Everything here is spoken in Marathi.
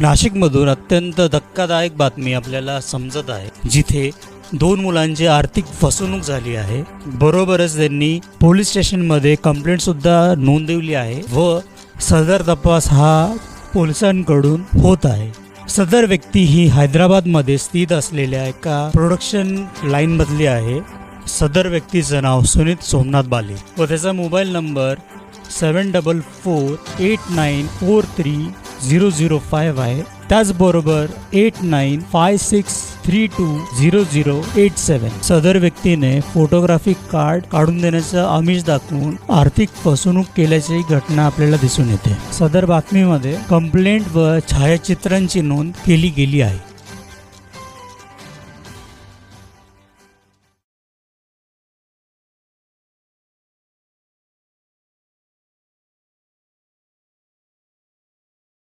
नाशिकमधून अत्यंत धक्कादायक बातमी आपल्याला समजत आहे. जिथे दोन मुलांची आर्थिक फसवणूक झाली आहे. बरोबरच त्यांनी पोलीस स्टेशनमध्ये कंप्लेंट सुद्धा नोंदवली आहे व सदर तपास हा पोलिसांकडून होत आहे. सदर व्यक्ती ही हैदराबादमध्ये स्थित असलेल्या एका प्रोडक्शन लाईनमधली आहे. सदर व्यक्तीचं नाव सुनीत सोमनाथ बाले व त्याचा mobile number seven double four eight nine four three zero zero five आहे त्याचबरोबर eight nine five six three two zero zero eight seven सदर व्यक्तीने फोटोग्राफिक कार्ड काढून देण्याचं आमिष दाखवून आर्थिक फसवणूक केल्याची घटना आपल्याला दिसून येते सदर बातमीमध्ये कंप्लेंट व छायाचित्रांची नोंद केली गेली आहे